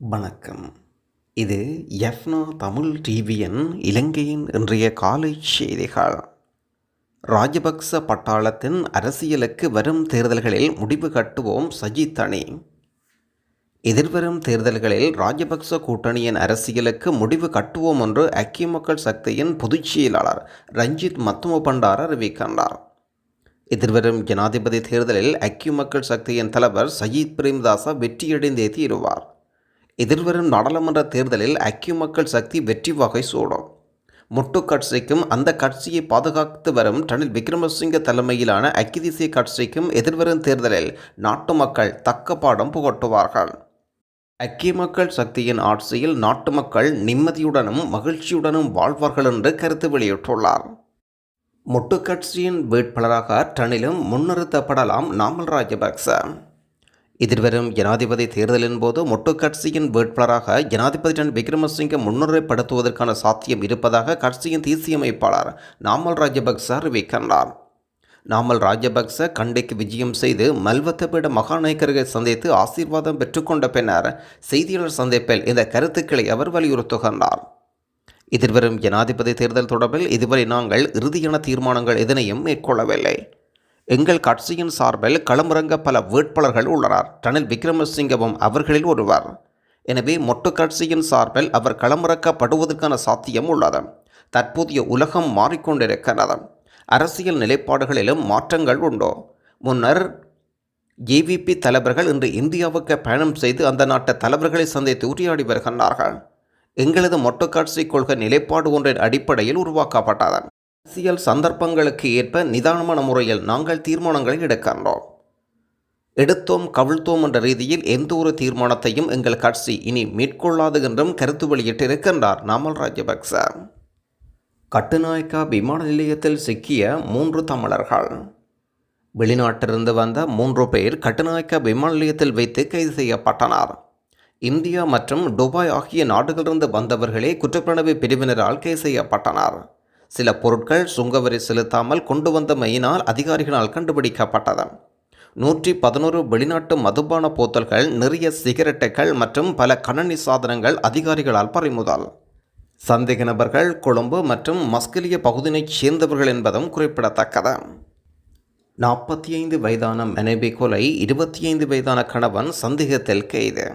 வணக்கம். இது எஃப்னா தமிழ் டிவியின் இலங்கையின் இன்றைய காலை செய்திகள். ராஜபக்ச பட்டாளத்தின் அரசியலுக்கு வரும் தேர்தல்களில் முடிவு கட்டுவோம் சஜித் அணி எதிர்வரும் தேர்தல்களில் ராஜபக்ச கூட்டணியின் அரசியலுக்கு முடிவு கட்டுவோம் என்று ஐக்கிய மக்கள் சக்தியின் பொதுச் செயலாளர் ரஞ்சித் மத்தும பண்டார் அறிவிக்கின்றார். எதிர்வரும் ஜனாதிபதி தேர்தலில் ஐக்கிய மக்கள் சக்தியின் தலைவர் சஜித் பிரேமதாச வெற்றியடைந்தே தீருவார். எதிர்வரும் நாடாளுமன்ற தேர்தலில் ஐக்கிய மக்கள் சக்தி வெற்றி வகை சூடும். முட்டு கட்சிக்கும் அந்த கட்சியை பாதுகாத்து வரும் ரணில் விக்ரமசிங்க தலைமையிலான ஐக்கிய தேசிய கட்சிக்கும் எதிர்வரும் தேர்தலில் நாட்டு மக்கள் தக்க பாடம் புகட்டுவார்கள். ஐக்கிய மக்கள் சக்தியின் ஆட்சியில் நாட்டு மக்கள் நிம்மதியுடனும் மகிழ்ச்சியுடனும் வாழ்வார்கள் என்று கருத்து வெளியிட்டுள்ளார். முட்டு கட்சியின் வேட்பாளராக ரணிலும் முன்னிறுத்தப்படலாம் நாமல் ராஜபக்ச. எதிர்வரும் ஜனாதிபதி தேர்தலின் போது மொட்டு கட்சியின் வேட்பாளராக ஜனாதிபதி ரன் விக்ரமசிங்க முன்னுரைப்படுத்துவதற்கான சாத்தியம் இருப்பதாக கட்சியின் தேசிய அமைப்பாளர் நாமல் ராஜபக்ச அறிவிக்கின்றார். நாமல் ராஜபக்ச கண்டிக்கு விஜயம் செய்து மல்வத்தபீட மகாநாயக்கர்களை சந்தித்து ஆசீர்வாதம் பெற்றுக்கொண்ட பின்னர் செய்தியாளர் சந்திப்பில் இந்த கருத்துக்களை அவர் வலியுறுத்துகின்றார். எதிர்வரும் ஜனாதிபதி தேர்தல் தொடர்பில் இதுவரை நாங்கள் இறுதியான தீர்மானங்கள் எதனையும் மேற்கொள்ளவில்லை. எங்கள் கட்சியின் சார்பில் களமிறங்க பல வேட்பாளர்கள் உள்ளனர். ரணில் விக்ரமசிங்கவும் அவர்களில் ஒருவர். எனவே மொட்டு கட்சியின் சார்பில் அவர் களமிறக்கப்படுவதற்கான சாத்தியம் உள்ளது. தற்போதைய உலகம் மாறிக்கொண்டிருக்கிறது. அரசியல் நிலைப்பாடுகளிலும் மாற்றங்கள் உண்டோ. முன்னர் ஏவிபி தலைவர்கள் இன்று இந்தியாவுக்கு பயணம் செய்து அந்த நாட்டு தலைவர்களை சந்தித்து உரையாடி வருகின்றார்கள். எங்களது மொட்டுக்காட்சி கொள்கை நிலைப்பாடு ஒன்றின் அடிப்படையில் உருவாக்கப்பட்டது. அரசியல் சந்தர்ப்பங்களுக்கு ஏற்ப நிதானமான முறையில் நாங்கள் தீர்மானங்களை எடுக்கின்றோம் எடுத்தோம் கவிழ்த்தோம் என்ற ரீதியில் எந்த ஒரு தீர்மானத்தையும் எங்கள் கட்சி இனி மேற்கொள்ளாது என்றும் கருத்து வெளியிட்டிருக்கின்றார் நாமல் ராஜபக்ச. கட்டுநாயக்கா விமான நிலையத்தில் சிக்கிய மூன்று தமிழர்கள். வெளிநாட்டிலிருந்து வந்த மூன்று பேர் கட்டுநாயக்கா விமான நிலையத்தில் வைத்து கைது செய்யப்பட்டனர். இந்தியா மற்றும் துபாய் ஆகிய நாடுகளிலிருந்து வந்தவர்களே குற்றப்புலனாய்வு பிரிவினரால் கைது செய்யப்பட்டனர். சில பொருட்கள் சுங்கவரி செலுத்தாமல் கொண்டு வந்தமையினால் அதிகாரிகளால் கண்டுபிடிக்கப்பட்டது நூற்றி பதினோரு வெளிநாட்டு மதுபான போத்தல்கள் நிறைய சிகரெட்டுகள் மற்றும் பல கணனி சாதனங்கள் அதிகாரிகளால் பறிமுதல். சந்தேக நபர்கள் கொழும்பு மற்றும் மஸ்கலிய பகுதியினைச் சேர்ந்தவர்கள் என்பதும் குறிப்பிடத்தக்கது நாற்பத்தி ஐந்து வயதான மனைவி கொலை இருபத்தி ஐந்து வயதான கணவன் சந்தேகத்தில் கைது.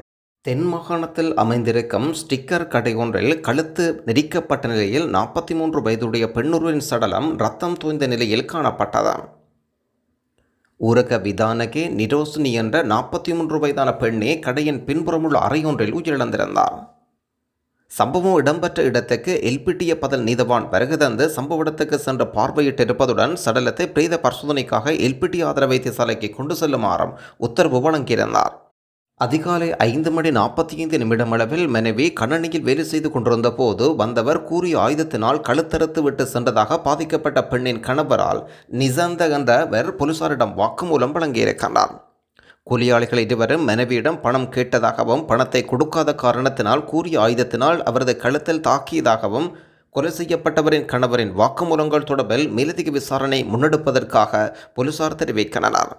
தென் மாகாணத்தில் அமைந்திருக்கும் ஸ்டிக்கர் கடை ஒன்றில் கழுத்து நெரிக்கப்பட்ட நிலையில் நாற்பத்தி மூன்று வயதுடைய பெண்ணொருவரின் சடலம் ரத்தம் தூய்ந்த நிலையில் காணப்பட்டது ஊரக விதானகே நிரோசினி என்ற நாற்பத்தி மூன்று வயதான பெண்ணே கடையின் பின்புறமுள்ள அறையொன்றில் உயிரிழந்திருந்தார். சம்பவம் இடம்பெற்ற இடத்துக்கு எல்பிட்டிய பதல் நீதவான் வருகை தந்து சம்பவ இடத்துக்கு சென்று பார்வையிட்டிருப்பதுடன் சடலத்தை பிரேத பரிசோதனைக்காக எல்பிட்டி ஆதரவைத்திய வைத்தியசாலைக்கு கொண்டு செல்லுமாறும் உத்தரவு வழங்கியிருந்தார். அதிகாலை ஐந்து மணி நாற்பத்தி ஐந்து நிமிடம் அளவில் மனைவி கணனியில் வேலை செய்து கொண்டிருந்த போது வந்தவர் கூறிய ஆயுதத்தினால் கழுத்தறுத்து விட்டு சென்றதாக பாதிக்கப்பட்ட பெண்ணின் கணவரால் நிசந்தகந்தவர் போலீசாரிடம் வாக்குமூலம் வழங்கியிருக்கிறார். கூலியாளிகள் இருவரும் மனைவியிடம் பணம் கேட்டதாகவும் பணத்தை கொடுக்காத காரணத்தினால் கூறிய ஆயுதத்தினால் அவரது கழுத்தில் தாக்கியதாகவும் கொலை செய்யப்பட்டவரின் கணவரின் வாக்குமூலங்கள் தொடர்பில் மேலதிக விசாரணை முன்னெடுப்பதற்காக போலீசார் தெரிவிக்கின்றனர்.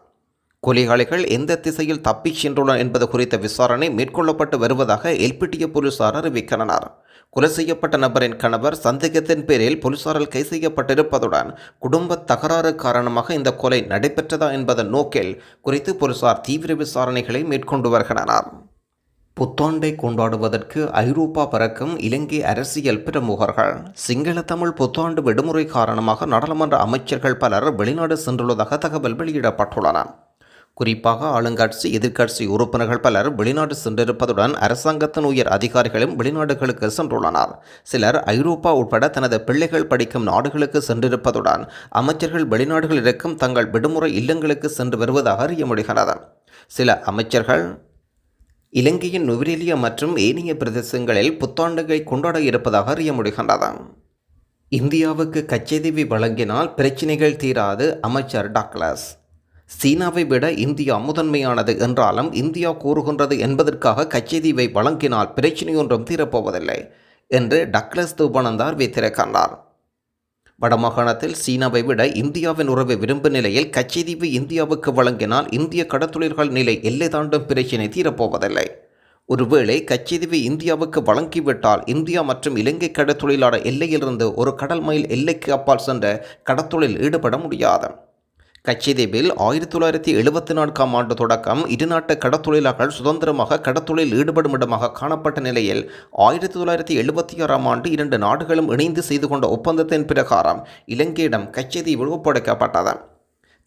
கொலைகாளிகள் எந்த திசையில் தப்பிச் சென்றுள்ளனர் என்பது குறித்த விசாரணை மேற்கொள்ளப்பட்டு வருவதாக எல்பிட்டிய போலீசார் அறிவிக்கின்றனர். கொலை செய்யப்பட்ட நபரின் கணவர் சந்தேகத்தின் பேரில் போலீசாரால் கை செய்யப்பட்டிருப்பதுடன் குடும்ப தகராறு காரணமாக இந்த கொலை நடைபெற்றதா என்பதன் நோக்கில் குறித்து போலீசார் தீவிர விசாரணைகளை மேற்கொண்டு வருகின்றனர். புத்தாண்டை கொண்டாடுவதற்கு ஐரோப்பா பறக்கும் இலங்கை அரசியல் பிரமுகர்கள். சிங்கள தமிழ் புத்தாண்டு விடுமுறை காரணமாக நாடாளுமன்ற அமைச்சர்கள் பலர் வெளிநாடு சென்றுள்ளதாக தகவல் வெளியிடப்பட்டுள்ளன. குறிப்பாக ஆளுங்கட்சி எதிர்க்கட்சி உறுப்பினர்கள் பலர் வெளிநாடு சென்றிருப்பதுடன் அரசாங்கத்தின் உயர் அதிகாரிகளும் வெளிநாடுகளுக்கு சென்றுள்ளனர். சிலர் ஐரோப்பா உட்பட தனது பிள்ளைகள் படிக்கும் நாடுகளுக்கு சென்றிருப்பதுடன் அமைச்சர்கள் வெளிநாடுகள் இருக்கும் தங்கள் விடுமுறை இல்லங்களுக்கு சென்று வருவதாக அறிய முடிகிறது சில அமைச்சர்கள் இலங்கையின் நுவரெலியா மற்றும் ஏனைய பிரதேசங்களில் புத்தாண்டுகளை கொண்டாட இருப்பதாக அறிய முடிகின்றது இந்தியாவுக்கு கச்சேதீவி வழங்கினால் பிரச்சினைகள் தீராது அமைச்சர் டாக்லஸ் சீனாவை விட இந்தியா முதன்மையானது என்றாலும் இந்தியா கூறுகின்றது என்பதற்காக கச்சேதீவை வழங்கினால் பிரச்சினை ஒன்றும் தீரப்போவதில்லை என்று டக்ளஸ் தூபனந்தார் வைத்திருக்கின்றார் வடமாகாணத்தில் சீனாவை விட இந்தியாவின் உறவை விரும்பும் நிலையில் கச்சேதீவு இந்தியாவுக்கு வழங்கினால் இந்திய கடத்தொழில்கள் நிலை எல்லை தாண்டும் பிரச்சினை தீரப்போவதில்லை. ஒருவேளை கச்சத்தீவை இந்தியாவுக்கு வழங்கிவிட்டால் இந்தியா மற்றும் இலங்கை கடற்தொழிலாளர் எல்லையிலிருந்து ஒரு கடல் மைல் எல்லைக்கு அப்பால் சென்ற கடற்தொழில் ஈடுபட முடியாது. கச்சத்தீவில் ஆயிரத்தி தொள்ளாயிரத்தி எழுபத்தி நான்காம் ஆண்டு தொடக்கம் இருநாட்டு கடத்தொழிலாளர்கள் சுதந்திரமாக கடற்தொழில் ஈடுபடும் இடமாக காணப்பட்ட நிலையில் ஆயிரத்தி தொள்ளாயிரத்தி எழுபத்தி ஆறாம் ஆண்டு இரண்டு நாடுகளும் இணைந்து செய்து கொண்ட ஒப்பந்தத்தின் பிரகாரம் இலங்கையிடம் கச்சத்தீவு ஒப்படைக்கப்பட்டது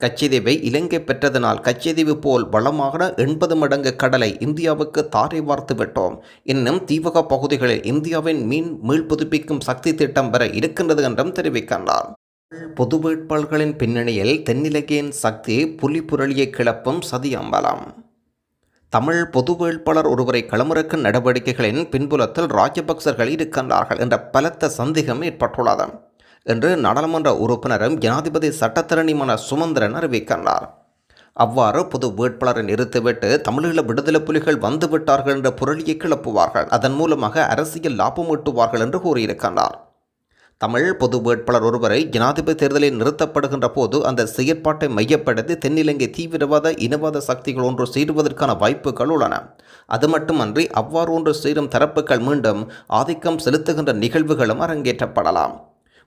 கச்சத்தீவை இலங்கை பெற்றதனால் கச்சதீவு போல் வளமான எண்பது மடங்கு கடலை இந்தியாவுக்கு தாரை வார்த்து விட்டோம். இன்னும் தீவக பகுதிகளில் இந்தியாவின் மீன் மீள்புதுப்பிக்கும் சக்தி திட்டம் வர இருக்கின்றது என்றும் தெரிவிக்கின்றார். பொது வேட்பாளர்களின் பின்னணியில் தென்னிலங்கையின் சக்தி புலிபுரளியை கிளப்பும் சதி அம்பலம். தமிழ் பொது வேட்பாளர் ஒருவரை களமிறக்கும் நடவடிக்கைகளின் பின்புலத்தில் ராஜபக்சர்கள் இருக்கின்றார்கள் என்ற பலத்த சந்தேகம் ஏற்பட்டுள்ளது என்று நாடாளுமன்ற உறுப்பினரும் ஜனாதிபதி சட்டத்தரணிமான சுமந்திரன் அறிவிக்கின்றார். அவ்வாறு பொது வேட்பாளரை நிறுத்திவிட்டு தமிழீழ விடுதலை புலிகள் வந்துவிட்டார்கள் என்ற புரளியை கிளப்புவார்கள். அதன் மூலமாக அரசியல் லாபம் ஈட்டுவார்கள் என்று கூறியிருக்கின்றார். தமிழ் பொது வேட்பாளர் ஒருவரை ஜனாதிபதி தேர்தலில் நிறுத்தப்படுகின்ற போது அந்த செயற்பாட்டை மையப்படுத்தி தென்னிலங்கை தீவிரவாத இனவாத சக்திகள் ஒன்று சேருவதற்கான வாய்ப்புகள் உள்ளன. அது மட்டுமன்றி அவ்வாறு ஒன்று சேரும் தரப்புகள் மீண்டும் ஆதிக்கம் செலுத்துகின்ற நிகழ்வுகளும் அரங்கேற்றப்படலாம்.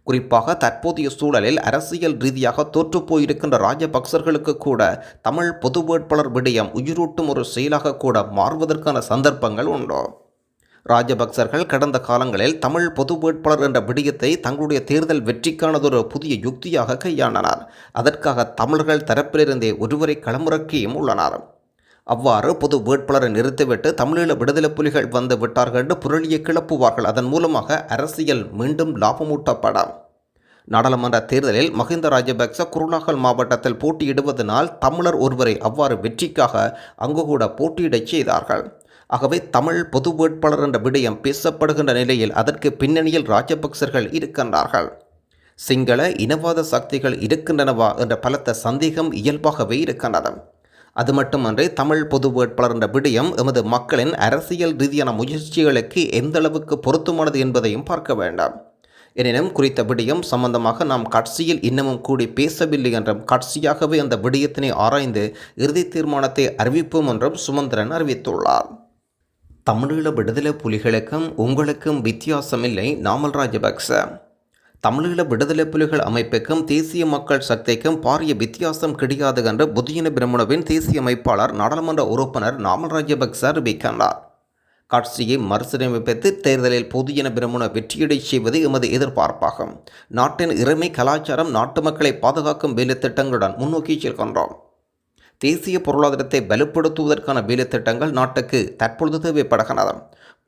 குறிப்பாக தற்போதைய சூழலில் அரசியல் ரீதியாக தோற்றுப்போயிருக்கின்ற ராஜபக்சர்களுக்கு கூட தமிழ் பொது வேட்பாளர் விடயம் உயிரூட்டும் ஒரு செயலாக கூட மாறுவதற்கான சந்தர்ப்பங்கள் உண்டு? ராஜபக்சர்கள் கடந்த காலங்களில் தமிழ் பொது வேட்பாளர் என்ற விடயத்தை தங்களுடைய தேர்தல் வெற்றிக்கானதொரு புதிய யுக்தியாக கையாண்டனர். அதற்காக தமிழர்கள் தரப்பிலிருந்தே ஒருவரை களமுறக்கியும் உள்ளனர். அவ்வாறு பொது வேட்பாளரை நிறுத்திவிட்டு தமிழீழ விடுதலை புலிகள் வந்து விட்டார்கள் என்று புரளியை கிளப்புவார்கள். அதன் மூலமாக அரசியல் மீண்டும் லாபமூட்டப்படும். நாடாளுமன்ற தேர்தலில் மஹிந்த ராஜபக்ச குருநாகல் மாவட்டத்தில் போட்டியிடுவதனால் தமிழர் ஒருவரை அவ்வாறு வெற்றிக்காக அங்கு கூட போட்டியிடச் செய்தார்கள். ஆகவே தமிழ் பொது வேட்பாளர் என்ற விடயம் பேசப்படுகின்ற நிலையில் அதற்கு பின்னணியில் ராஜபக்சர்கள் இருக்கின்றார்கள். சிங்கள இனவாத சக்திகள் இருக்கின்றனவா என்ற பலத்த சந்தேகம் இயல்பாகவே இருக்கின்றது. அது மட்டுமன்றி தமிழ் பொது வேட்பாளர் என்ற விடயம் எமது மக்களின் அரசியல் ரீதியான முயற்சிகளுக்கு எந்த அளவுக்கு பொருத்தமானது என்பதையும் பார்க்க வேண்டாம். எனினும் குறித்த விடயம் சம்பந்தமாக நாம் கட்சியில் இன்னமும் கூடி பேசவில்லை என்றும் கட்சியாகவே அந்த விடயத்தினை ஆராய்ந்து இறுதி தீர்மானத்தை அறிவிப்போம் என்றும் சுமந்திரன் அறிவித்துள்ளார். தமிழீழ விடுதலை புலிகளுக்கும் உங்களுக்கும் வித்தியாசமில்லை நாமல் ராஜபக்ச. தமிழீழ விடுதலை புலிகள் அமைப்புக்கும் தேசிய மக்கள் சக்திக்கும் பாரிய வித்தியாசம் கிடையாது என்று புதியன பிரமுனவின் தேசிய அமைப்பாளர் நாடாளுமன்ற உறுப்பினர் நாமல் ராஜபக்ச அறிவிக்கின்றார். கட்சியை மறுசீரமைப்பித்து தேர்தலில் புதியன பிரமுன வெற்றியடை செய்வது எமது எதிர்பார்ப்பாகும். நாட்டின் இறைமை கலாச்சாரம் நாட்டு மக்களை பாதுகாக்கும் வேலை திட்டங்களுடன் முன்னோக்கி செல்கின்றோம். தேசிய பொருளாதாரத்தை வலுப்படுத்துவதற்கான வேலைத்திட்டங்கள் நாட்டுக்கு தற்பொழுது தேவைப்படுகின்றன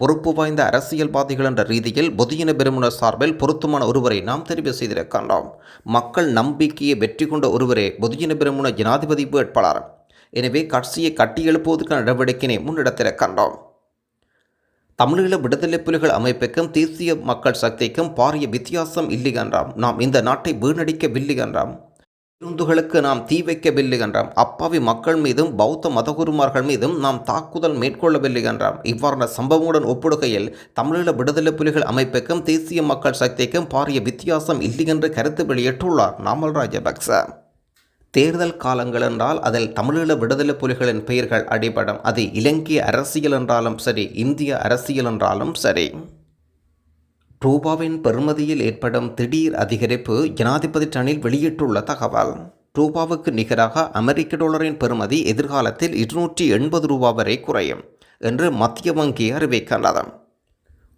பொறுப்பு வாய்ந்த அரசியல்வாதிகள் என்ற ரீதியில் பொதியின பெருமுனர் சார்பில் பொருத்தமான ஒருவரை நாம் தெரிவு செய்திருக்கின்றோம். மக்கள் நம்பிக்கையை வெற்றி கொண்ட ஒருவரே பொதியின பெருமுன ஜனாதிபதி வேட்பாளர். எனவே கட்சியை கட்டியெழுப்புவதற்கான நடவடிக்கையினை முன்னெடுத்திருக்கின்றோம். தமிழீழ விடுதலை புலிகள் அமைப்புக்கும் தேசிய மக்கள் சக்திக்கும் பாரிய வித்தியாசம் இல்லை என்றாம் நாம் இந்த நாட்டை வீணடிக்கவில்லை என்றாம் விருந்துகளுக்கு நாம் தீ வைக்கவில்லை என்றாம். அப்பாவி மக்கள் மீதும் பௌத்த மதகுருமார்கள் மீதும் நாம் தாக்குதல் மேற்கொள்ளவில்லை என்றாம். இவ்வாறான சம்பவங்களுடன் ஒப்பிடுகையில் தமிழீழ விடுதலை புலிகள் அமைப்புக்கும் தேசிய மக்கள் சக்திக்கும் பாரிய வித்தியாசம் இல்லை என்று கருத்து வெளியிட்டுள்ளார் நாமல் ராஜபக்ச. தேர்தல் காலங்கள் என்றால் அதில் தமிழீழ விடுதலை புலிகளின் பெயர்கள் அடிபடும். அது இலங்கை அரசியல் என்றாலும் சரி இந்திய அரசியல் என்றாலும் சரி. ரூபாவின் பெறுமதியில் ஏற்படும் திடீர் அதிகரிப்பு ஜனாதிபதி டனில் வெளியிட்டுள்ள தகவல். ரூபாவுக்கு நிகராக அமெரிக்க டாலரின் பெறுமதி எதிர்காலத்தில் இருநூற்றி எண்பது ரூபா வரை குறையும் என்று மத்திய வங்கி அறிவிக்கின்றது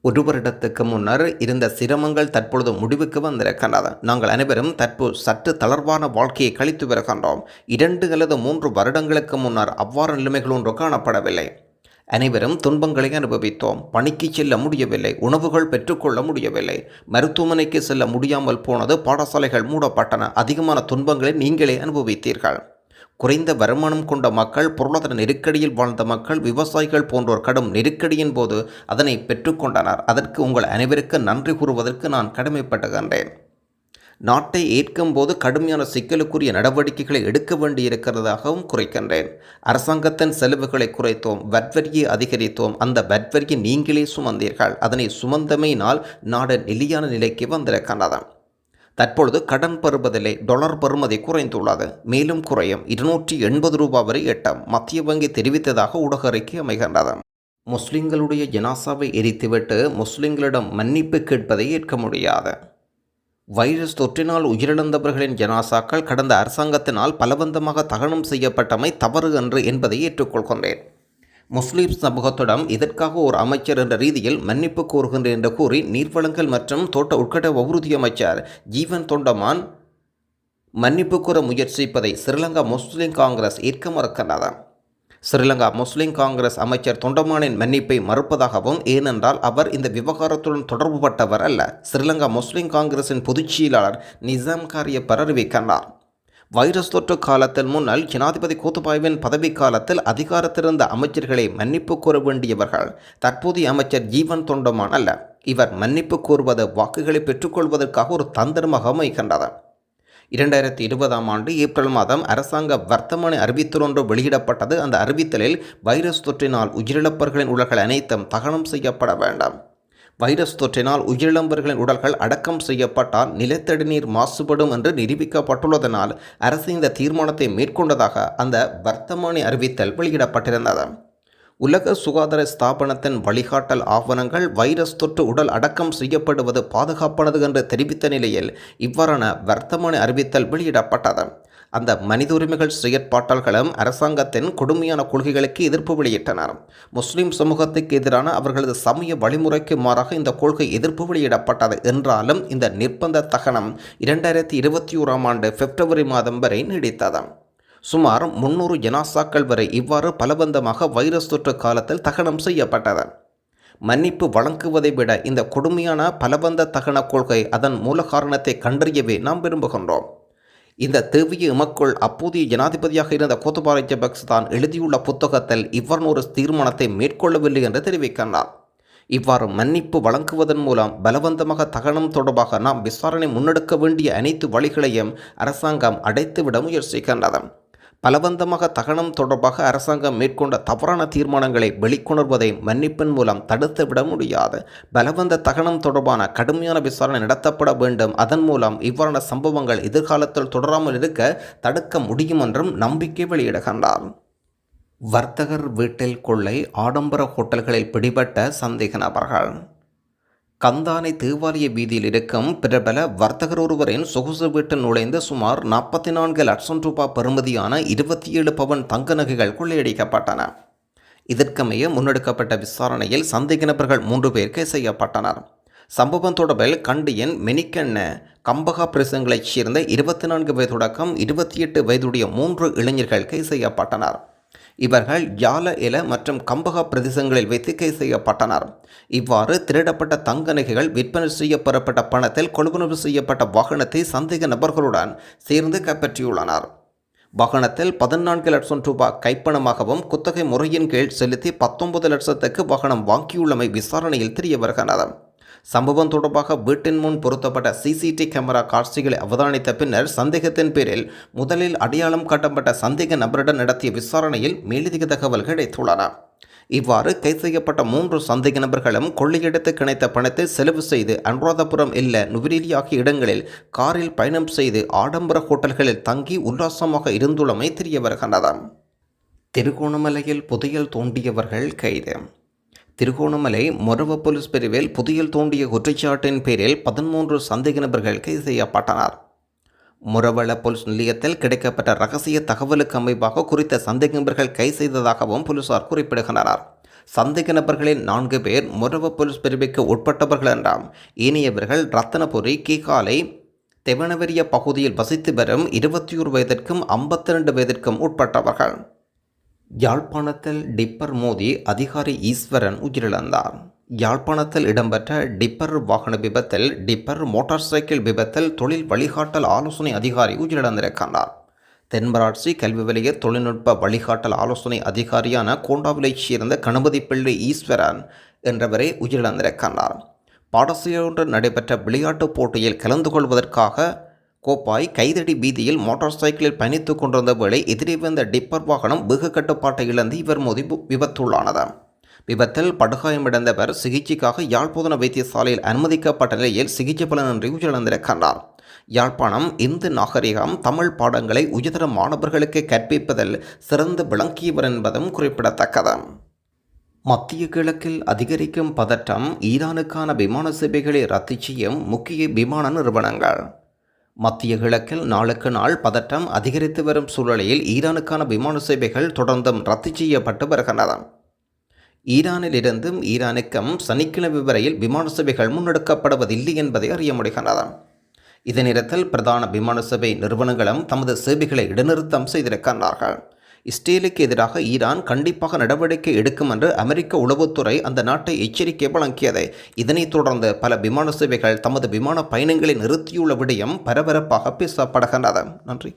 ஒரு வருடத்துக்கு முன்னர் இருந்த சிரமங்கள் தற்பொழுது முடிவுக்கு வந்திருக்கின்றது நாங்கள் அனைவரும் தற்போது சற்று தளர்வான வாழ்க்கையை கழித்து வருகின்றோம். இரண்டு அல்லது மூன்று வருடங்களுக்கு முன்னர் அவ்வாறு நிலைமைகள் ஒன்று காணப்படவில்லை. அனைவரும் துன்பங்களை அனுபவித்தோம். பணிக்கு செல்ல முடியவில்லை. உணவுகள் பெற்றுக்கொள்ள முடியவில்லை. மருத்துவமனைக்கு செல்ல முடியாமல் போனது பாடசாலைகள் மூடப்பட்டன. அதிகமான துன்பங்களை நீங்களே அனுபவித்தீர்கள். குறைந்த வருமானம் கொண்ட மக்கள் பொருளாதார நெருக்கடியில் வாழ்ந்த மக்கள் விவசாயிகள் போன்றோர் கடும் நெருக்கடியின் போது அதனை பெற்றுக்கொண்டனர். அதற்கு உங்கள் அனைவருக்கு நன்றி கூறுவதற்கு நான் கடமைப்பட்டுகின்றேன் நாட்டை ஏற்கும் போது கடுமையான சிக்கலுக்குரிய நடவடிக்கைகளை எடுக்க வேண்டியிருக்கிறதாகவும் குறைக்கின்றேன். அரசாங்கத்தின் செலவுகளை குறைத்தோம் வட்வரியை அதிகரித்தோம். அந்த வட்வரியை நீங்களே சுமந்தீர்கள். அதனை சுமந்தமையினால் நாடு நிலையான நிலைக்கு வந்திருக்கின்றது. தற்பொழுது கடன் பருவதிலே டொலர் பருமதி குறைந்துள்ளது. மேலும் குறையும். இருநூற்றி எண்பது ரூபாய் வரை எட்டம். மத்திய வங்கி தெரிவித்ததாக ஊடக அறிக்கை அமைகின்றது. முஸ்லிம்களுடைய ஜனாசாவை எரித்துவிட்டு முஸ்லிம்களிடம் மன்னிப்பு கேட்பதை ஏற்க முடியாது. வைரஸ் தொற்றினால் உயிரிழந்தவர்களின் ஜனாசாக்கள் கடந்த அரசாங்கத்தினால் பலவந்தமாக தகனம் செய்யப்பட்டமை தவறு என்று என்பதை ஏற்றுக்கொள்கின்றேன். முஸ்லிம் சமூகத்திடம் இதற்காக ஒரு அமைச்சர் என்ற ரீதியில் மன்னிப்பு கோருகின்றேன் என்று கூறி நீர்வளங்கள் மற்றும் தோட்ட உட்கட்ட உறுதி அமைச்சர் ஜீவன் தொண்டமான் மன்னிப்பு கூற முயற்சிப்பதை ஸ்ரீலங்கா முஸ்லிம் காங்கிரஸ் ஏற்க மறுக்கின்றன ஸ்ரீலங்கா முஸ்லிம் காங்கிரஸ் அமைச்சர் தொண்டமானின் மன்னிப்பை மறுப்பதாகவும் ஏனென்றால் அவர் இந்த விவகாரத்துடன் தொடர்புபட்டவர் அல்ல. ஸ்ரீலங்கா முஸ்லிம் காங்கிரசின் பொதுச் செயலாளர் நிசாம் காரிய பரறிவிக்கின்றார் வைரஸ் தொற்று காலத்தில் முன்னால் ஜனாதிபதி கோத்தபாயவின் பதவி காலத்தில் அதிகாரத்திருந்த அமைச்சர்களை மன்னிப்பு கோர வேண்டியவர்கள் தற்போதைய அமைச்சர் ஜீவன் தொண்டமான் அல்ல. இவர் மன்னிப்பு கோருவது வாக்குகளை பெற்றுக்கொள்வதற்காக ஒரு தந்திரமாக அமைகின்றது. இரண்டாயிரத்தி இருபதாம் ஆண்டு ஏப்ரல் மாதம் அரசாங்க வர்த்தமானி அறிவித்தல் ஒன்று வெளியிடப்பட்டது. அந்த அறிவித்தலில் வைரஸ் தொற்றினால் உயிரிழப்பவர்களின் உடல்கள் அனைத்தும் தகனம் செய்யப்பட வேண்டாம். வைரஸ் தொற்றினால் உயிரிழந்தவர்களின் உடல்கள் அடக்கம் செய்யப்பட்டால் நிலத்தடி நீர் மாசுபடும் என்று நிரூபிக்கப்பட்டுள்ளதனால் அரசு இந்த தீர்மானத்தை மேற்கொண்டதாக அந்த வர்த்தமானி அறிவித்தல் வெளியிடப்பட்டிருந்தது. உலக சுகாதார ஸ்தாபனத்தின் வழிகாட்டல் ஆவணங்கள் வைரஸ் தொற்று உடல் அடக்கம் செய்யப்படுவது பாதுகாப்பானது என்று தெரிவித்த நிலையில் இவ்வாறான வர்த்தமான அறிவித்தல் வெளியிடப்பட்டது. அந்த மனித உரிமைகள் செயற்பாட்டாளர்களும் அரசாங்கத்தின் கொடுமையான கொள்கைகளுக்கு எதிர்ப்பு வெளியிட்டனர். முஸ்லிம் சமூகத்துக்கு எதிரான அவர்களது சமய வழிமுறைக்கு மாறாக இந்த கொள்கை எதிர்ப்பு வெளியிடப்பட்டது என்றாலும் இந்த நிர்பந்த தகனம் இரண்டாயிரத்தி இருபத்தி ஓராம் ஆண்டு பிப்ரவரி மாதம் வரை நீடித்தது. சுமார் முன்னூறு ஜனாசாக்கள் வரை இவ்வாறு பலபந்தமாக வைரஸ் தொற்று காலத்தில் தகனம் செய்யப்பட்டது. மன்னிப்பு வழங்குவதை விட இந்த கொடுமையான பலபந்த தகன கொள்கை அதன் மூல காரணத்தை கண்டறியவே நாம் விரும்புகின்றோம். இந்த தேவிய இமக்குள் அப்போதைய ஜனாதிபதியாக இருந்த கோத்தபாய ராஜபக்ச தான் எழுதியுள்ள புத்தகத்தில் இவ்வாறு ஒரு தீர்மானத்தை மேற்கொள்ளவில்லை என்று தெரிவிக்கின்றார். இவ்வாறு மன்னிப்பு வழங்குவதன் மூலம் பலவந்தமாக தகனம் தொடர்பாக நாம் விசாரணை முன்னெடுக்க வேண்டிய அனைத்து வழிகளையும் அரசாங்கம் அடைத்துவிட முயற்சிக்கின்றது. பலவந்தமாக தகனம் தொடர்பாக அரசாங்கம் மேற்கொண்ட தவறான தீர்மானங்களை வெளிக்கொணர்வதை மன்னிப்பின் மூலம் தடுத்துவிட முடியாது. பலவந்த தகனம் தொடர்பான கடுமையான விசாரணை நடத்தப்பட வேண்டும். அதன் மூலம் இவ்வாறான சம்பவங்கள் எதிர்காலத்தில் தொடராமல் இருக்க தடுக்க முடியும் என்றும் நம்பிக்கை வெளியிடுகின்றார். வர்த்தகர் வீட்டில் கொள்ளை ஆடம்பர ஹோட்டல்களில் பிடிபட்ட சந்தேக நபர்கள். கந்தானை தேவாலய வீதியில் இருக்கும் பிரபல வர்த்தகர் ஒருவரின் சொகுசு வீட்டு நுழைந்து சுமார் நாற்பத்தி நான்கு லட்சம் ரூபாய் பெறுமதியான இருபத்தி ஏழு பவன் தங்க நகைகள் கொள்ளையடிக்கப்பட்டன. இதற்கமைய முன்னெடுக்கப்பட்ட விசாரணையில் சந்தேக நபர்கள் மூன்று பேர் கைது செய்யப்பட்டனர். சம்பவம் தொடர்பில் கண்டியன் மெனிக்கண்ண கம்பகா பிரசங்களைச் சேர்ந்த இருபத்தி நான்கு வயது தொடக்கம் இருபத்தி எட்டு வயதுடைய மூன்று இளைஞர்கள் கைது செய்யப்பட்டனர். இவர்கள் யால இல மற்றும் கம்பக பிரதேசங்களில் வைத்து கைது செய்யப்பட்டனர். இவ்வாறு திருடப்பட்ட தங்க நகைகள் விற்பனை செய்யப்பெறப்பட்ட பணத்தில் கொள்வனவு செய்யப்பட்ட வாகனத்தை சந்தேக நபர்களுடன் சேர்ந்து கைப்பற்றியுள்ளனர். வாகனத்தில் பதினான்கு லட்சம் ரூபாய் கைப்பணமாகவும் குத்தகை முறையின் கீழ் செலுத்தி பத்தொன்பது லட்சத்துக்கு வாகனம் வாங்கியுள்ளமை விசாரணையில் தெரிய வருகிறது சம்பவம் தொடர்பாக வீட்டின் முன் பொருத்தப்பட்ட சிசிடி கேமரா காட்சிகளை அவதானித்த பின்னர் சந்தேகத்தின் பேரில் முதலில் அடையாளம் காட்டப்பட்ட சந்தேக நபரிடம் நடத்திய விசாரணையில் மேலதிக தகவல் கிடைத்துள்ளன. இவ்வாறு கைது செய்யப்பட்ட மூன்று சந்தேக நபர்களும் கொள்ளையடித்து கிடைத்த பணத்தை செலவு செய்து அனுராதபுரம் இல்ல நுவரெலி ஆகிய இடங்களில் காரில் பயணம் செய்து ஆடம்பர ஹோட்டல்களில் தங்கி உல்லாசமாக இருந்துள்ளமை தெரிய வருகின்றது திருகோணமலையில் புதையல் தோண்டியவர்கள் கைது. திருகோணமலை மொரவ போலீஸ் பிரிவில் புதையல் தோண்டிய குற்றச்சாட்டின் பேரில் பதிமூன்று சந்தேக நபர்கள் கைது செய்யப்பட்டனர். முரவள போலீஸ் நிலையத்தில் கிடைக்கப்பட்ட ரகசிய தகவலுக்கு அமைப்பாக குறித்த சந்தேக நபர்கள் கைது செய்ததாகவும் போலீசார் குறிப்பிடுகின்றனர். சந்தேக நபர்களில் நான்கு பேர் முரவ போலீஸ் பிரிவுக்கு உட்பட்டவர்கள் என்றாம். ஏனையவர்கள் ரத்தனபுரி கீகாலை தெவனவெரிய பகுதியில் வசித்து வரும் இருபத்தி ஒரு வயதிற்கும் ஐம்பத்தி ரெண்டு வயதிற்கும் உட்பட்டவர்கள். யாழ்ப்பாணத்தில் டிப்பர் மோதி அதிகாரி ஈஸ்வரன் உயிரிழந்தார். யாழ்ப்பாணத்தில் இடம்பெற்ற டிப்பர் வாகன விபத்தில் டிப்பர் மோட்டார் சைக்கிள் விபத்தில் தொழில் வழிகாட்டல் ஆலோசனை அதிகாரி உயிரிழந்திருக்கின்றார். தென்மராட்சி கல்வி வலய தொழில்நுட்ப வழிகாட்டல் ஆலோசனை அதிகாரியான கோண்டாவிலைச் சேர்ந்த கணபதி பிள்ளை ஈஸ்வரன் என்றவரை உயிரிழந்திருக்கின்றார். பாடசாலையொன்று நடைபெற்ற விளையாட்டுப் போட்டியில் கலந்து கொள்வதற்காக கோப்பாய் கைதடி வீதியில் மோட்டார் சைக்கிளில் பயணித்துக் கொண்டிருந்த வேளை எதிரே வந்த டிப்பர் வாகனம் வெகு கட்டுப்பாட்டை இழந்து இவர் மோதி விபத்துள்ளானது. விபத்தில் படுகாயமடைந்தவர் சிகிச்சைக்காக யாழ்ப்பாண வைத்தியசாலையில் அனுமதிக்கப்பட்ட நிலையில் சிகிச்சை பலனின்றி உயிரிழந்திருக்கின்றார் யாழ்ப்பாணம் இந்து நாகரிகம் தமிழ் பாடங்களை உயர்தர மாணவர்களுக்கு கற்பிப்பதில் சிறந்து விளங்கியவர் என்பதும் குறிப்பிடத்தக்கது. மத்திய கிழக்கில் அதிகரிக்கும் பதட்டம் ஈரானுக்கான விமான சேவைகளை ரத்து செய்யும் முக்கிய விமான நிறுவனங்கள். மத்திய கிழக்கில் நாளுக்கு நாள் பதட்டம் அதிகரித்து வரும் சூழலில் ஈரானுக்கான விமான சேவைகள் தொடர்ந்தும் ரத்து செய்யப்பட்டு வருகின்றன. ஈரானிலிருந்தும் ஈரானுக்கும் சனிக்கிழமை வரையில் விமான சேவைகள் முன்னெடுக்கப்படுவதில்லை என்பதை அறிய முடிகின்றது இதே நேரத்தில் பிரதான விமான சேவை நிறுவனங்களும் தமது சேவைகளை இடைநிறுத்தம் செய்திருக்கின்றார்கள் இஸ்ரேலுக்கு எதிராக ஈரான் கண்டிப்பாக நடவடிக்கை எடுக்கும் என்று அமெரிக்க உளவுத்துறை அந்த நாட்டை எச்சரிக்கை வழங்கியது. இதனைத் தொடர்ந்து பல விமான சேவைகள் தமது விமான பயணங்களை நிறுத்தியுள்ள விடயம் பரபரப்பாக பேசப்படுகின்றது. நன்றி.